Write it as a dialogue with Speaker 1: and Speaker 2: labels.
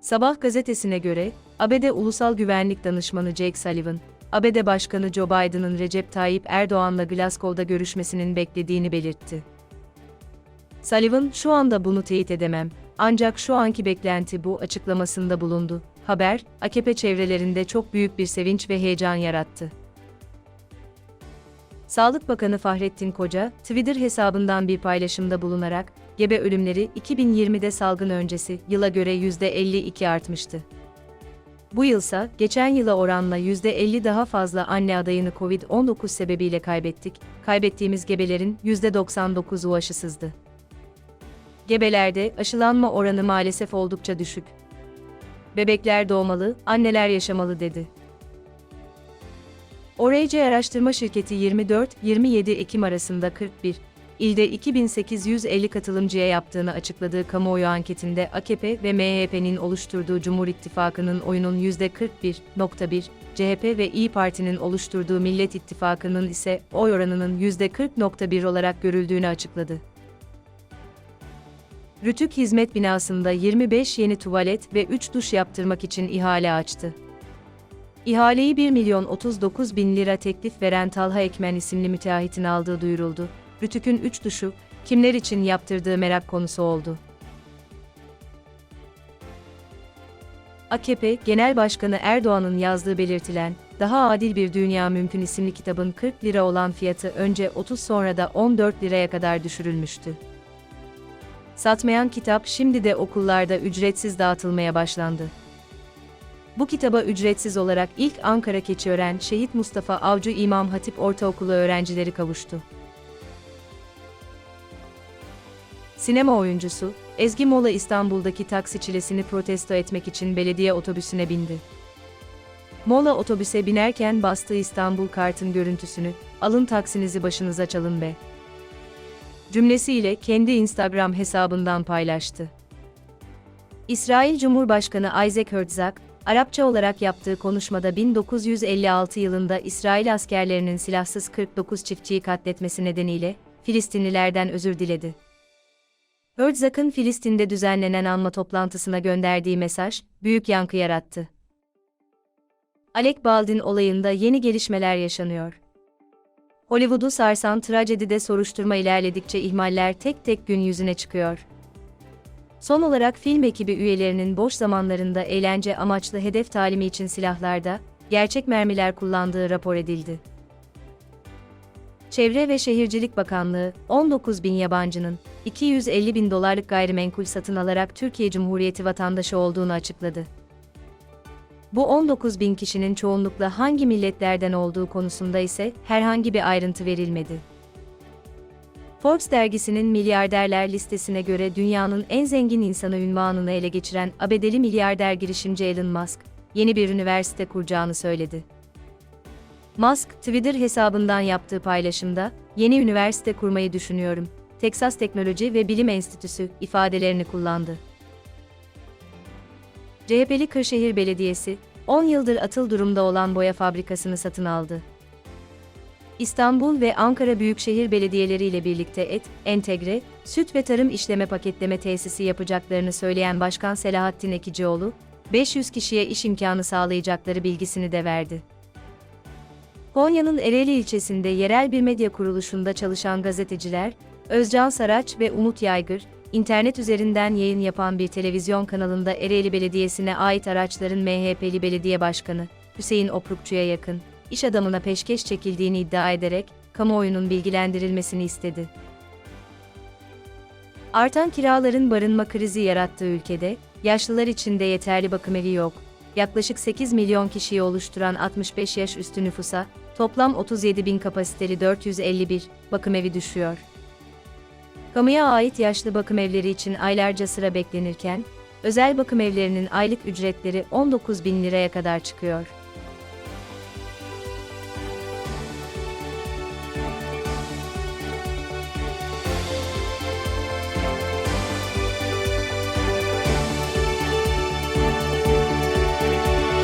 Speaker 1: Sabah gazetesine göre, ABD Ulusal Güvenlik Danışmanı Jake Sullivan, ABD Başkanı Joe Biden'ın Recep Tayyip Erdoğan'la Glasgow'da görüşmesinin beklediğini belirtti. Sullivan, şu anda bunu teyit edemem, ancak şu anki beklenti bu açıklamasında bulundu. Haber, AKP çevrelerinde çok büyük bir sevinç ve heyecan yarattı. Sağlık Bakanı Fahrettin Koca, Twitter hesabından bir paylaşımda bulunarak, gebe ölümleri 2020'de salgın öncesi yıla göre %52 artmıştı. Bu yılsa, geçen yıla oranla %50 daha fazla anne adayını COVID-19 sebebiyle kaybettik, kaybettiğimiz gebelerin %99'u aşısızdı. Gebelerde aşılanma oranı maalesef oldukça düşük. Bebekler doğmalı, anneler yaşamalı dedi. ORC Araştırma Şirketi 24-27 Ekim arasında 41 ilde 2850 katılımcıya yaptığını açıkladığı kamuoyu anketinde AKP ve MHP'nin oluşturduğu Cumhur İttifakı'nın oyunun %41.1, CHP ve İyi Parti'nin oluşturduğu Millet İttifakı'nın ise oy oranının %40.1 olarak görüldüğünü açıkladı. Rütük Hizmet Binası'nda 25 yeni tuvalet ve 3 duş yaptırmak için ihale açtı. İhaleyi 1 milyon 39 bin lira teklif veren Talha Ekmen isimli müteahhitin aldığı duyuruldu. Rütük'ün 3 duşu, kimler için yaptırdığı merak konusu oldu. AKP Genel Başkanı Erdoğan'ın yazdığı belirtilen, Daha Adil Bir Dünya Mümkün isimli kitabın 40 lira olan fiyatı önce 30 sonra da 14 liraya kadar düşürülmüştü. Satmayan kitap şimdi de okullarda ücretsiz dağıtılmaya başlandı. Bu kitaba ücretsiz olarak ilk Ankara Keçiören Şehit Mustafa Avcı İmam Hatip Ortaokulu öğrencileri kavuştu. Sinema oyuncusu, Ezgi Mola İstanbul'daki taksi çilesini protesto etmek için belediye otobüsüne bindi. Mola otobüse binerken bastığı İstanbul kartın görüntüsünü, alın taksinizi başınıza çalın be. Cümlesiyle kendi Instagram hesabından paylaştı. İsrail Cumhurbaşkanı Isaac Herzog, Arapça olarak yaptığı konuşmada 1956 yılında İsrail askerlerinin silahsız 49 çiftçiyi katletmesi nedeniyle Filistinlilerden özür diledi. Herzog'ın Filistin'de düzenlenen anma toplantısına gönderdiği mesaj büyük yankı yarattı. Alec Baldwin olayında yeni gelişmeler yaşanıyor. Hollywood'u sarsan trajedide soruşturma ilerledikçe ihmaller tek tek gün yüzüne çıkıyor. Son olarak film ekibi üyelerinin boş zamanlarında eğlence amaçlı hedef talimi için silahlarda, gerçek mermiler kullandığı rapor edildi. Çevre ve Şehircilik Bakanlığı, 19 bin yabancının, 250 bin dolarlık gayrimenkul satın alarak Türkiye Cumhuriyeti vatandaşı olduğunu açıkladı. Bu 19 bin kişinin çoğunlukla hangi milletlerden olduğu konusunda ise herhangi bir ayrıntı verilmedi. Forbes dergisinin milyarderler listesine göre dünyanın en zengin insanı ünvanını ele geçiren ABD'li milyarder girişimci Elon Musk, yeni bir üniversite kuracağını söyledi. Musk, Twitter hesabından yaptığı paylaşımda, yeni üniversite kurmayı düşünüyorum, Texas Teknoloji ve Bilim Enstitüsü ifadelerini kullandı. CHP'li Kırşehir Belediyesi, 10 yıldır atıl durumda olan boya fabrikasını satın aldı. İstanbul ve Ankara Büyükşehir Belediyeleri ile birlikte et, entegre, süt ve tarım işleme paketleme tesisi yapacaklarını söyleyen Başkan Selahattin Ekicioğlu, 500 kişiye iş imkanı sağlayacakları bilgisini de verdi. Konya'nın Ereğli ilçesinde yerel bir medya kuruluşunda çalışan gazeteciler, Özcan Saraç ve Umut Yaygır, internet üzerinden yayın yapan bir televizyon kanalında Ereğli Belediyesi'ne ait araçların MHP'li belediye başkanı, Hüseyin Oprukçu'ya yakın, iş adamına peşkeş çekildiğini iddia ederek, kamuoyunun bilgilendirilmesini istedi. Artan kiraların barınma krizi yarattığı ülkede, yaşlılar için de yeterli bakım evi yok. Yaklaşık 8 milyon kişiyi oluşturan 65 yaş üstü nüfusa, toplam 37 bin kapasiteli 451 bakım evi düşüyor. Kamuya ait yaşlı bakım evleri için aylarca sıra beklenirken, özel bakım evlerinin aylık ücretleri 19 bin liraya kadar çıkıyor.